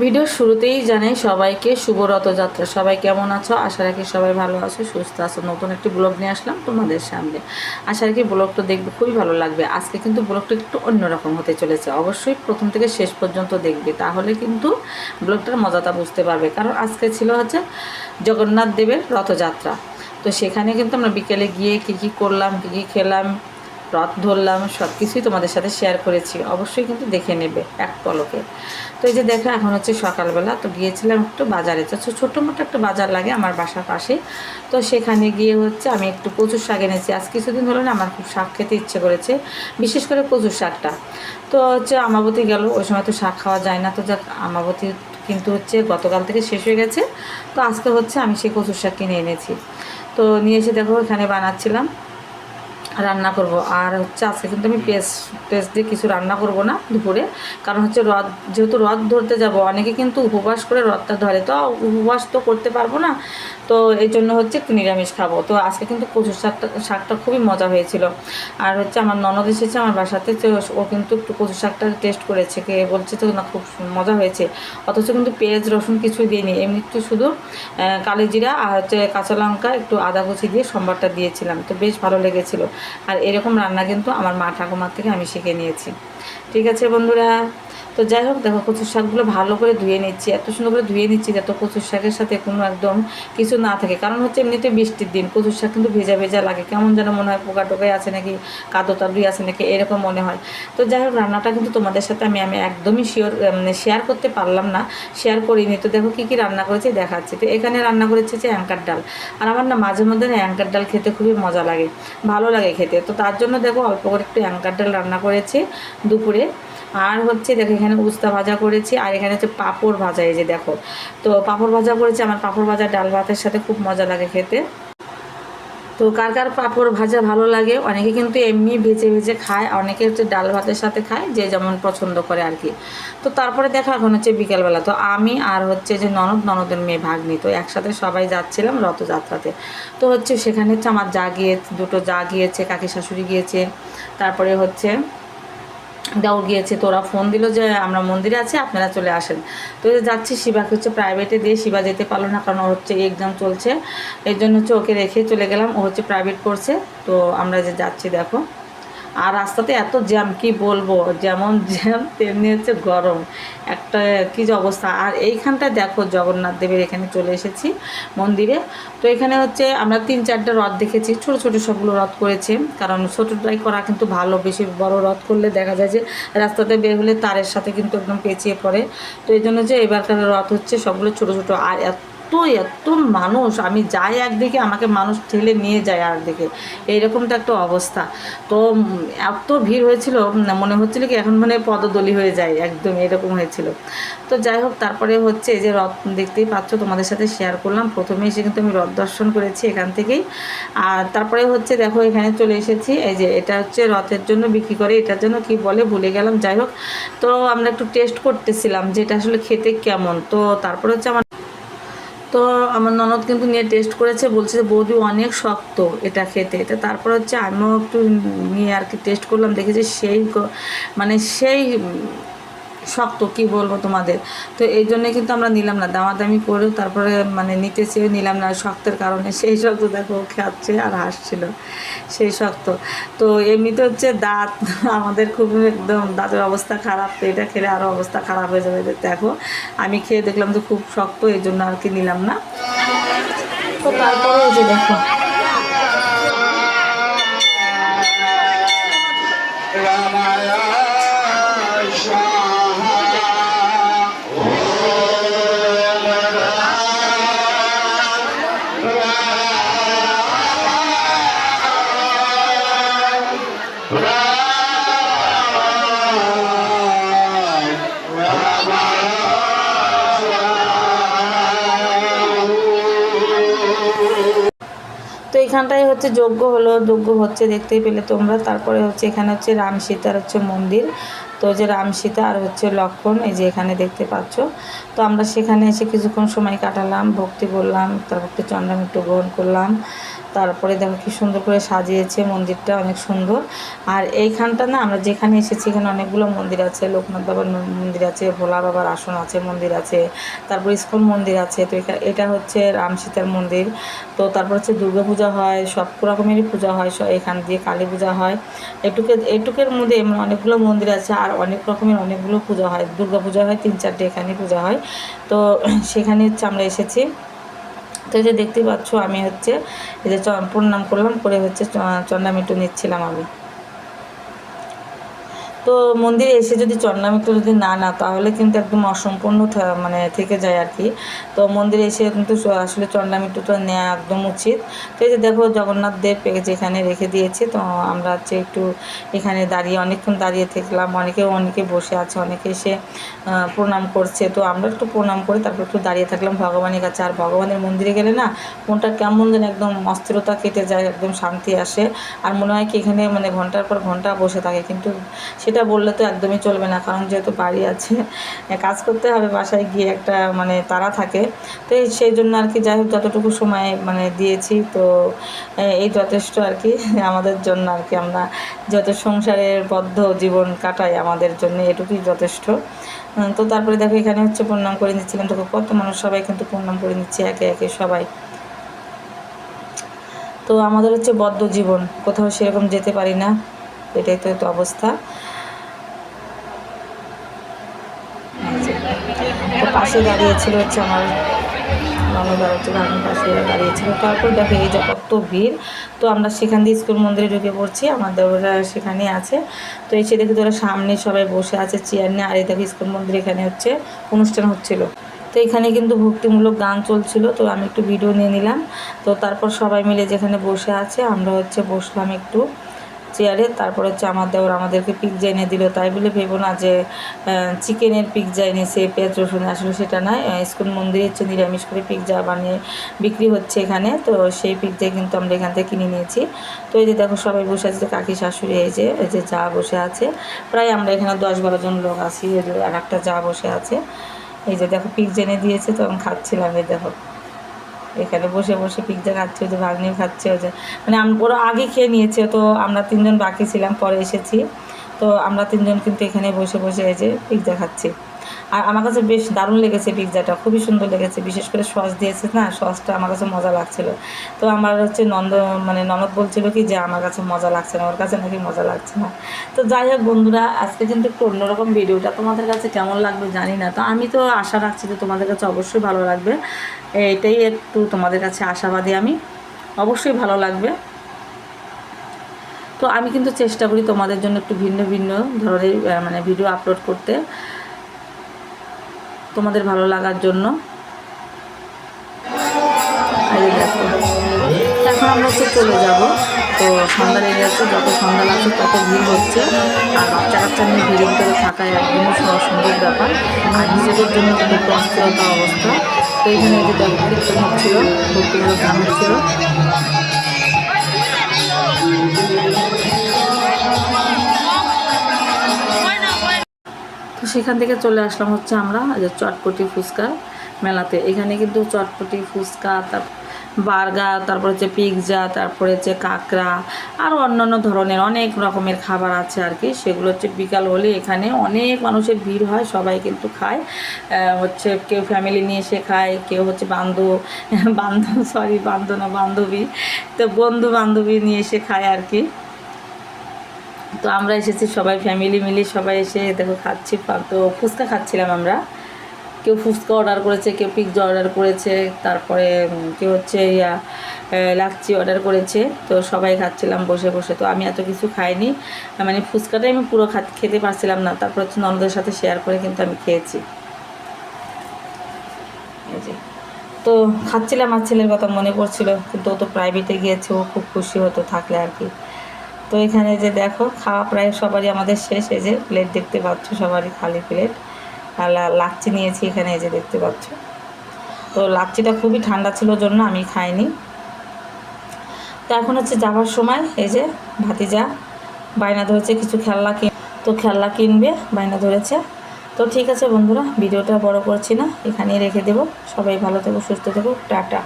ভিডিওর শুরুতেই জানাই সবাইকে শুভ রথযাত্রা সবাই কেমন আছো? আশা রাখি সবাই ভালো আছো, সুস্থ আছো। নতুন একটি ব্লগ নিয়ে আসলাম তোমাদের সামনে। আশা রাখি ব্লগটা দেখবে, খুবই ভালো লাগবে। আজকে কিন্তু ব্লগটা একটু অন্যরকম হতে চলেছে। অবশ্যই প্রথম থেকে শেষ পর্যন্ত দেখবে। তাহলে কিন্তু ব্লগটার মজাটা বুঝতে পারবে। কারণ আজকে ছিল হচ্ছে জগন্নাথ দেবের রথযাত্রা। তো সেখানে কিন্তু আমরা বিকেলে গিয়ে কী কী করলাম, কী কী খেলাম রথ ধরলাম সব কিছুই তোমাদের সাথে শেয়ার করেছি। অবশ্যই কিন্তু দেখে নেবে এক পলকে। তো এই যে দেখো, এখন হচ্ছে সকালবেলা, তো গিয়েছিলাম একটু বাজারে। তো ছোটো মোটো একটা বাজার লাগে আমার বাসার পাশে তো সেখানে গিয়ে হচ্ছে আমি একটু প্রচুর শাক এনেছি। আজ কিছুদিন হলো না, আমার খুব শাক খেতে ইচ্ছে করেছে, বিশেষ করে প্রচুর শাকটা। তো হচ্ছে আমাবতী গেল, ওই সময় তো শাক খাওয়া যায় না। তো যাক, আমাবতী কিন্তু হচ্ছে গতকাল থেকে শেষ হয়ে গেছে। তো আজকে হচ্ছে আমি সেই কচুর শাক কিনে এনেছি। তো নিয়ে এসে দেখো, এখানে বানাচ্ছিলাম। রান্না করব। আর হচ্ছে আজকে কিন্তু আমি পেস্ট টেস্ট দিয়ে কিছু রান্না করব না দুপুরে। কারণ হচ্ছে রথ যেহেতু রথ ধরতে যাব অনেকে কিন্তু উপবাস করে রথটা ধরে। তো উপবাস তো করতে পারব না তো এই জন্য হচ্ছে নিরামিষ খাব। তো আজকে কিন্তু কচুর শাকটা শাকটা খুবই মজা হয়েছিল। আর হচ্ছে আমার ননদ এসেছে আমার বাসাতে তো ও কিন্তু একটু কচুর শাকটা টেস্ট করেছে কে বলছে তো না খুব মজা হয়েছে। অথচ কিন্তু পেঁয়াজ রসুন কিছুই দিইনি। এমনি একটু শুধু আহ, জিরা আর হচ্ছে কাঁচা লঙ্কা একটু আদা কুচি দিয়ে সম্বারটা দিয়েছিলাম। তো বেশ ভালো লেগেছিল। আর এরকম রান্না কিন্তু আমার মা ঠাকুমার থেকে আমি শিখে নিয়েছি। ঠিক আছে বন্ধুরা? তো যাই হোক, দেখো, কচুর শাকগুলো ভালো করে ধুয়ে নিচ্ছি। এত সুন্দর করে ধুয়ে নিচ্ছি যাতে কচুর শাকের সাথে কোনো একদম কিছু না থাকে। কারণ হচ্ছে এমনিতে বৃষ্টির দিন, কচুর শাক কিন্তু ভেজা ভেজা লাগে। কেমন যেন মনে হয় পোকা টোকাই আছে নাকি, কাদো তাদুই আছে নাকি, এরকম মনে হয়। তো যাই হোক, রান্নাটা কিন্তু তোমাদের সাথে আমি আমি একদমই শিওর শেয়ার করতে পারলাম না শেয়ার করিনি। তো দেখো, কী কী রান্না করেছি দেখাচ্ছি। তো এখানে রান্না করেছি যে অ্যাঙ্কার ডাল। আর আমার না মাঝে মধ্যে না অ্যাঙ্কার ডাল খেতে খুবই মজা লাগে, ভালো লাগে খেতে। তো তার জন্য দেখো, অল্প করে একটু অ্যাঙ্কার ডাল রান্না করেছি দুপুরে। আর হচ্ছে দেখো এখানে উস্তা ভাজা করেছি, আর এখানে হচ্ছে পাঁপড় ভাজা, এই যে দেখো। তো পাঁপড় ভাজা করেছি, আমার পাঁপড় ভাজা ডাল ভাতের সাথে খুব মজা লাগে খেতে। তো কার কার পাঁপড় ভাজা ভালো লাগে? অনেকে কিন্তু এমনি ভেজে ভেজে খায়, অনেকে হচ্ছে ডাল ভাতের সাথে খায়, যে যেমন পছন্দ করে আর কি। তো তারপরে দেখো, এখন হচ্ছে বিকেলবেলা। তো আমি আর হচ্ছে যে ননদ, ননদের মেয়ে ভাগ্নি, তো একসাথে সবাই যাচ্ছিলাম রথযাত্রাতে। তো হচ্ছে সেখানে হচ্ছে আমার যা গিয়ে, দুটো যা গিয়েছে, কাকি শাশুড়ি গিয়েছে, তারপরে হচ্ছে দাও গিয়েছে তো ওরা ফোন দিল যে আমরা মন্দিরে আছি, আপনারা চলে আসেন। তো যাচ্ছি, শিবাকে হচ্ছে প্রাইভেটে দিয়ে শিবা যেতে পারল না, কারণ ওর হচ্ছে এক্সাম চলছে। এর জন্য হচ্ছে ওকে রেখে চলে গেলাম, ও হচ্ছে প্রাইভেট করছে। তো আমরা যে যাচ্ছি, দেখো। আর রাস্তাতে এত জ্যাম, কি বলব? যেমন জ্যাম, তেমনি হচ্ছে গরম। একটা কী যে অবস্থা। আর এইখানটায় দেখো, জগন্নাথ দেবের এখানে চলে এসেছি মন্দিরে। তো এখানে হচ্ছে আমরা তিন চারটা রথ দেখেছি। ছোট ছোট সবগুলো রথ করেছে। কারণ ছোটোটাই করা কিন্তু ভালো। বেশি বড় রথ করলে দেখা যায় যে রাস্তাতে বের হলে তারের সাথে কিন্তু একদম পেঁচিয়ে পড়ে। তো এই জন্য যে এবারকার রথ হচ্ছে সবগুলো ছোট ছোট। আর এত এত মানুষ, আমি যাই একদিকে, আমাকে মানুষ ঠেলে নিয়ে যায় আরেকদিকে। এইরকম তো একটা অবস্থা। তো এত ভিড় হয়েছিল, মনে হচ্ছিল কি এখন মানে পদদলি হয়ে যায় একদম এরকম হয়েছিল। তো যাই হোক, তারপরে হচ্ছে যে রথ দেখতেই পাচ্ছ, তোমাদের সাথে শেয়ার করলাম। প্রথমে এসে কিন্তু আমি রথ দর্শন করেছি এখান থেকেই। আর তারপরে হচ্ছে দেখো, এখানে চলে এসেছি। এই যে এটা হচ্ছে রথের জন্য বিক্রি করে, এটার জন্য কি বলে ভুলে গেলাম, যাই হোক। তো আমরা একটু টেস্ট করতেছিলাম যে এটা আসলে খেতে কেমন। তো তারপরে হচ্ছে আমার তো আমার ননদ কিন্তু নিয়ে টেস্ট করেছে, বলছে যে বৌদি অনেক শক্ত এটা খেতে। এটা তারপর হচ্ছে আমিও একটু নিয়ে আর কি টেস্ট করলাম, দেখেছি সেই মানে সেই শক্ত, কি বলব তোমাদের? তো এই জন্য কিন্তু আমরা নিলাম না। দামাদামি করেও তারপরে মানে নিতে চেয়ে নিলাম না শক্তের কারণে। সেই শক্ত দেখো খাচ্ছে আর হাসছিল। সেই শক্ত। তো এমনিতে হচ্ছে দাঁত আমাদের খুব একদম দাঁতের অবস্থা খারাপ, তো এটা খেলে আরও অবস্থা খারাপ হয়ে যাবে। দেখো, আমি খেয়ে দেখলাম তো খুব শক্ত, এই জন্য আর কি নিলাম না। তো তারপরে যে দেখো। তো এখানটায় হচ্ছে যজ্ঞ হলো, যজ্ঞ হচ্ছে দেখতেই পেলে তোমরা। তারপরে হচ্ছে এখানে হচ্ছে রাম সীতার হচ্ছে মন্দির। তো যে রাম সীতা আর হচ্ছে লক্ষণ, এই যে এখানে দেখতে পাচ্ছ। তো আমরা সেখানে এসে কিছুক্ষণ সময় কাটালাম, ভক্তি বললাম তারপর একটু চন্দ্রামিত্র গ্রহণ করলাম। তারপরে দেখো কি সুন্দর করে সাজিয়েছে মন্দিরটা, অনেক সুন্দর। আর এইখানটা না, আমরা যেখানে এসেছি, এখানে অনেকগুলো মন্দির আছে। লোকনাথ বাবার মন্দির আছে, ভোলা বাবার আসন আছে, মন্দির আছে। তারপর ইস্কন মন্দির আছে। তো এটা হচ্ছে রাম সীতার মন্দির। তো তারপর হচ্ছে দুর্গা পূজা হয়, সব রকমেরই পূজা হয় এখান দিয়ে কালী পূজা হয়। এটুকে এটুকের মধ্যে অনেকগুলো মন্দির আছে, আর অনেক রকমের অনেকগুলো পূজা হয়। দুর্গা পূজা হয়, তিন চারটে এখানে পূজা হয়। তো সেখানে হচ্ছে আমরা এসেছি। তো এই যে দেখতে পাচ্ছ, আমি হচ্ছে এই যে চ- প্রণাম করলাম, করে হচ্ছে চ- চন্দ্রামিটু নিচ্ছিলাম আমি। তো মন্দিরে এসে যদি চন্দ্রামিত্র যদি না না তাহলে কিন্তু একদম অসম্পূর্ণ মানে থেকে যায় আর কি। তো মন্দিরে এসে কিন্তু স- আসলে চন্দ্রামিত্রটা নেওয়া একদম উচিত। তো এই যে দেখো জগন্নাথ দেব যেখানে রেখে দিয়েছে, তো আমরা হচ্ছে একটু এখানে দাঁড়িয়ে, অনেকক্ষণ দাঁড়িয়ে থাকলাম। অনেকে অনেকে বসে আছে, অনেকে এসে প্রণাম করছে। তো আমরা একটু প্রণাম করে, তারপর একটু দাঁড়িয়ে থাকলাম ভগবানের কাছে। আর ভগবানের মন্দিরে গেলে না, মনটা কেমন যেন একদম অস্থিরতা কেটে যায়, একদম শান্তি আসে। আর মনে হয় কি এখানে মানে ঘণ্টার পর ঘণ্টা বসে থাকে, কিন্তু সেটা বললে তো একদমই চলবে না, কারণ যেহেতু বাড়ি আছে কাজ করতে হবে, বাসায় গিয়ে একটা মানে তারা থাকে। তো সেই জন্য আর কি যাই হোক, যতটুকু সময় মানে দিয়েছি, তো এই যথেষ্ট আর কি আমাদের জন্য আর কি আমরা যত সংসারের বদ্ধ জীবন কাটাই আমাদের জন্য, এটুকুই যথেষ্ট। তো তারপরে দেখো এখানে হচ্ছে প্রণাম করে নিচ্ছিলাম তো কত মানুষ সবাই কিন্তু প্রণাম করে নিচ্ছে, একে একে সবাই। তো আমাদের হচ্ছে বদ্ধ জীবন, কোথাও সেরকম যেতে পারি না, এটাই তো অবস্থা। পাশে দাঁড়িয়েছিল হচ্ছে আমার ননদার হচ্ছে ভাগ্নি পাশে দাঁড়িয়েছিল। তারপর দেখো এই যে কত ভিড়। তো আমরা সেখান দিয়ে স্কুল মন্দিরে ঢুকে পড়ছি। আমাদের ওরা সেখানে আছে। তো এসে দেখি তোরা সামনে সবাই বসে আছে চেয়ার নিয়ে। আর এই দেখো স্কুল মন্দির এখানে হচ্ছে অনুষ্ঠান হচ্ছিল। তো এখানে কিন্তু ভক্তিমূলক গান চলছিল। তো আমি একটু ভিডিও নিয়ে নিলাম। তো তারপর সবাই মিলে যেখানে বসে আছে, আমরা হচ্ছে বসলাম একটু। চেয়ারে, তারপর হচ্ছে আমার দেওর আমাদেরকে পিৎজা এনে দিল। তাই বলে ভেবো না যে চিকেনের পিৎজা এনেছে, পেঁয়াজ, রসুন, আসলে সেটা নয় স্কুল মন্দিরে হচ্ছে নিরামিষ করে পিৎজা বানিয়ে বিক্রি হচ্ছে এখানে। তো সেই পিৎজা কিন্তু আমরা এখান থেকে কিনে নিয়েছি। তো এই যে দেখো সবাই বসে আছে, কাকি, শাশুড়ি, এই যে এই যে যা বসে আছে। প্রায় আমরা এখানে দশ বারো জন লোক আছি, আর একটা যা বসে আছে। এই যে দেখো পিৎজা এনে দিয়েছে, তো আমি খাচ্ছিলাম, এই দেখো। এখানে বসে বসে পিৎজা খাচ্ছে ওদের ভাগ্নি খাচ্ছে ওদের মানে ওরা আগে খেয়ে নিয়েছে, তো আমরা তিনজন বাকি ছিলাম, পরে এসেছি। তো আমরা তিনজন কিন্তু এখানে বসে বসে এসে যে পিৎজা খাচ্ছি। আর আমার কাছে বেশ দারুণ লেগেছে পিৎজাটা, খুবই সুন্দর লেগেছে। বিশেষ করে সস দিয়েছে না, সসটা আমার কাছে মজা লাগছিল। তো আমার হচ্ছে নন্দ মানে ননদ বলছিল কি যে আমার কাছে মজা লাগছে না, ওর কাছে নাকি মজা লাগছে না। তো যাই হোক বন্ধুরা, আজকে কিন্তু একটু অন্যরকম ভিডিওটা তোমাদের কাছে কেমন লাগবে জানি না। তো আমি তো আশা রাখছি যে তোমাদের কাছে অবশ্যই ভালো লাগবে। এটাই একটু তোমাদের কাছে আশাবাদী আমি। অবশ্যই ভালো লাগবে। তো আমি কিন্তু চেষ্টা করি তোমাদের জন্য একটু ভিন্ন ভিন্ন ধরনের মানে ভিডিও আপলোড করতে। তোমাদের ভালো লাগার জন্য। এখন আমরা হচ্ছে চলে যাব। তো সন্ধ্যা লেগে যাচ্ছে যত সন্ধ্যা লাগছে তত ভিড় হচ্ছে। আর বাচ্চা কাচ্চা নিয়ে ভিড়ের ভিতরে থাকা একদমই সুন্দর ব্যাপার। আর নিজেদের জন্য কিন্তু অস্থিরতা অবস্থা। তো এখানে এই যে দেখো, কীর্তন হচ্ছিল। সেখান থেকে চলে আসলাম হচ্ছে আমরা যে চটপটি ফুচকা মেলাতে। এখানে কিন্তু চটপটি ফুচকা, তার বার্গার তারপর হচ্ছে পিৎজা, তারপরে হচ্ছে কাঁকড়া আরও অন্যান্য ধরনের অনেক রকমের খাবার আছে আর কি। সেগুলো হচ্ছে বিকাল হলে এখানে অনেক মানুষের ভিড় হয়, সবাই কিন্তু খায়। হচ্ছে কেউ ফ্যামিলি নিয়ে এসে খায়, কেউ হচ্ছে বান্ধব বান্ধব সরি বান্ধব না বান্ধবী, তো বন্ধু বান্ধবী নিয়ে এসে খায় আর কি। তো আমরা এসেছি সবাই ফ্যামিলি মিলে, সবাই এসে দেখো খাচ্ছি তো ফুচকা খাচ্ছিলাম আমরা। কেউ ফুচকা অর্ডার করেছে, কেউ পিৎজা অর্ডার করেছে, তারপরে কেউ হচ্ছে ইয়া লাচ্ছি অর্ডার করেছে। তো সবাই খাচ্ছিলাম বসে বসে। তো আমি এত কিছু খাইনি। মানে ফুচকাটাই আমি পুরো খেতে পারছিলাম না। তারপর হচ্ছে ননদের সাথে শেয়ার করে কিন্তু আমি খেয়েছি। তো খাচ্ছিলাম আর ছেলের কথা মনে পড়ছিল। কিন্তু ও তো প্রাইভেটে গিয়েছে, ও খুব খুশি হতো থাকলে আর কি। তো এখানে যে দেখো, খাওয়া প্রায় সবারই আমাদের শেষ। এই যে প্লেট দেখতে পাচ্ছ, সবারই খালি প্লেট আর লাচ্ছি নিয়েছি এখানে, এই যে দেখতে পাচ্ছ। তো লাচ্ছিটা খুবই ঠান্ডা ছিল জন্য আমি খাইনি। তো এখন হচ্ছে যাওয়ার সময়, এই যে ভাতিজা বায়না ধরেছে কিছু খেলনা কিন তো খেলনা কিনবে, বায়না ধরেছে। তো ঠিক আছে বন্ধুরা, ভিডিওটা বড় করছি না, এখানেই রেখে দেবো। সবাই ভালো থেকো, সুস্থ থেকো, টাটা।